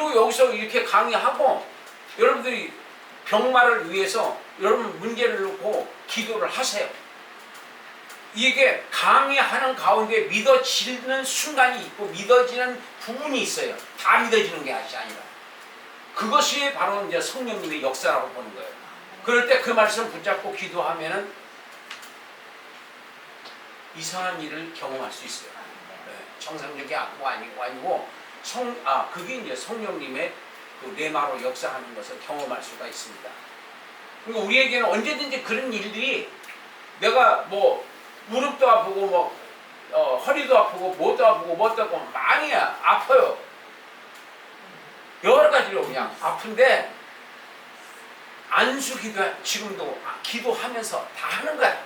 그리고 여기서 이렇게 강의하고 여러분들이 병마를 위해서 여러분 문제를 놓고 기도를 하세요. 이게 강의하는 가운데 믿어지는 순간이 있고 믿어지는 부분이 있어요. 다 믿어지는 게 아니라. 그것이 바로 이제 성령님의 역사라고 보는 거예요. 그럴 때 그 말씀 붙잡고 기도하면은 이상한 일을 경험할 수 있어요. 네, 정상적이 아니고 아니고 아니고 성, 아, 그게 이제 성령님의 그 레마로 역사하는 것을 경험할 수가 있습니다. 그러니까 우리에게는 언제든지 그런 일들이 내가 뭐 무릎도 아프고 뭐 어, 허리도 아프고 뭐도 아프고 뭐도 아프고 많이 아파요. 여러 가지로 그냥 아픈데 안수 기도 지금도 기도하면서 다 하는 거야.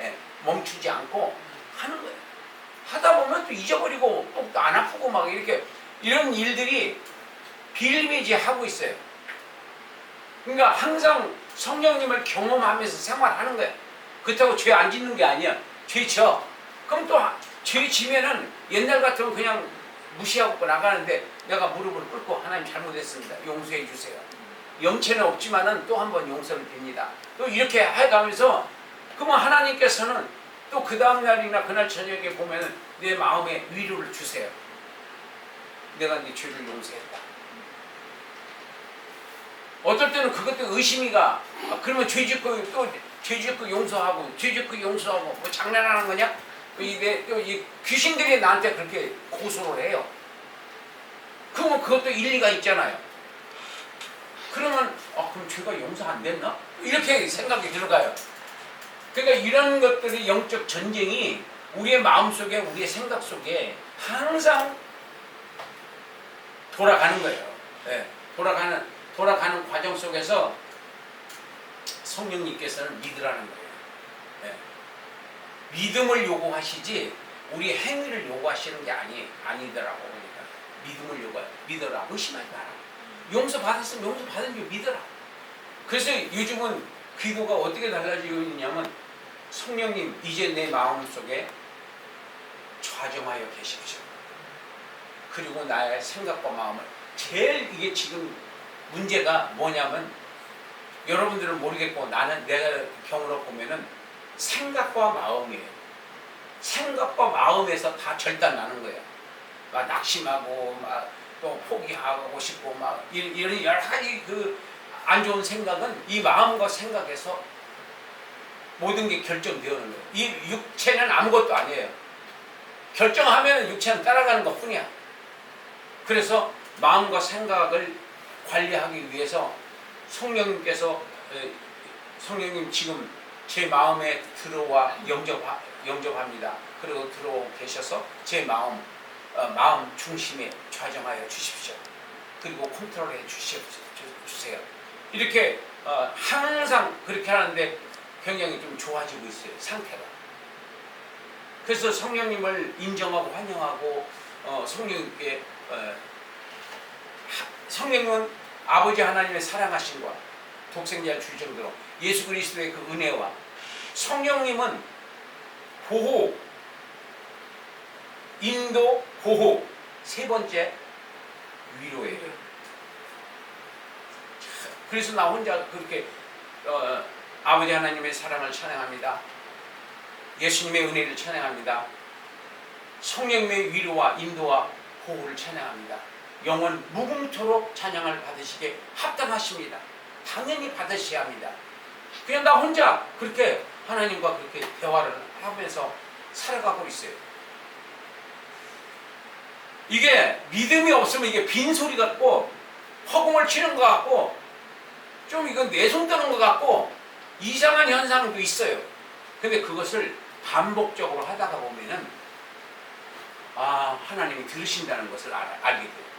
예, 멈추지 않고 하는 거예요. 하다 보면 또 잊어버리고 또 안 아프고 막 이렇게 이런 일들이 비일비재 하고 있어요. 그러니까 항상 성령님을 경험하면서 생활하는 거예요. 그렇다고 죄 안 짓는 게 아니야. 죄 져. 그럼 또 죄 지면은 옛날 같으면 그냥 무시하고 나가는데 내가 무릎을 꿇고 하나님 잘못했습니다. 용서해 주세요. 영체는 없지만은 또 한 번 용서를 빕니다. 또 이렇게 해가면서 그러면 하나님께서는 또 그 다음 날이나 그날 저녁에 보면은 내 마음에 위로를 주세요. 내가 네 죄를 용서했다. 어떨 때는 그것도 의심이가 아, 그러면 죄 짓고 또 죄 짓고 용서하고 죄 짓고 용서하고 뭐 장난하는 거냐? 이게 이 귀신들이 나한테 그렇게 고소를 해요. 그러면 그것도 일리가 있잖아요. 그러면 아 그럼 죄가 용서 안 됐나? 이렇게 생각이 들어가요. 그러니까 이런 것들이 영적 전쟁이 우리의 마음 속에 우리의 생각 속에 항상 돌아가는 거예요. 예, 돌아가는 돌아가는 과정 속에서 성령님께서는 믿으라는 거예요. 예. 믿음을 요구하시지 우리 행위를 요구하시는 게 아니 아니더라고 그러니까 믿음을 요구 믿어라 의심하지 마라. 용서 받았으면 용서 받은 줄 믿어라. 그래서 요즘은 기도가 어떻게 달라지고 있냐면 성령님 이제 내 마음 속에 좌정하여 계십시오. 그리고 나의 생각과 마음을 제일 이게 지금 문제가 뭐냐면 여러분들은 모르겠고 나는 내가 경우로 보면은 생각과 마음이에요. 생각과 마음에서 다 절단 나는 거예요. 막 낙심하고 막 또 포기하고 싶고 막 이- 이런 여러 가지 그 안 좋은 생각은 이 마음과 생각에서 모든 게 결정되는 거예요. 이 육체는 아무것도 아니에요. 결정하면 육체는 따라가는 것 뿐이야. 그래서 마음과 생각을 관리하기 위해서 성령님께서 에, 성령님 지금 제 마음에 들어와 영접 영접합니다. 그리고 들어 계셔서 제 마음 어, 마음 중심에 좌정하여 주십시오. 그리고 컨트롤해 주세요. 이렇게 어, 항상 그렇게 하는데 굉장히 좀 좋아지고 있어요 상태가. 그래서 성령님을 인정하고 환영하고 어, 성령님께 어, 하- 성령은 아버지 하나님의 사랑하심과 독생자를 줄 정도로 예수 그리스도의 그 은혜와 성령님은 보호, 인도, 보호 세 번째 위로예요. 그래서 나 혼자 그렇게 어, 아버지 하나님의 사랑을 찬양합니다. 예수님의 은혜를 찬양합니다. 성령님의 위로와 인도와 보호를 찬양합니다. 영원 무궁토록 찬양을 받으시게 합당하십니다. 당연히 받으셔야 합니다. 그냥 나 혼자 그렇게 하나님과 그렇게 대화를 하면서 살아가고 있어요. 이게 믿음이 없으면 이게 빈소리 같고 허공을 치는 것 같고 좀 이건 내손 떠는 것 같고 이상한 현상도 있어요. 근데 그것을 반복적으로 하다가 보면은 아 하나님이 들으신다는 것을 알, 알게 돼요.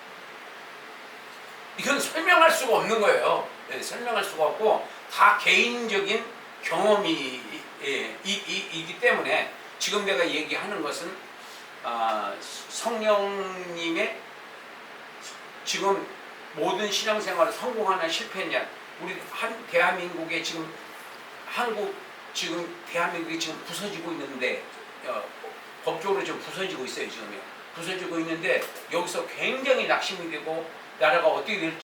이건 설명할 수가 없는 거예요. 네, 설명할 수가 없고 다 개인적인 경험이 예, 이, 이, 이기 때문에 지금 내가 얘기하는 것은 아, 성령님의 지금 모든 신앙생활을 성공하냐 실패했냐 우리 한 대한민국에 지금 한국 지금 대한민국이 지금 부서지고 있는데 어, 법적으로 좀 부서지고 있어요 지금요 부서지고 있는데 여기서 굉장히 낙심이 되고 나라가 어떻게 될지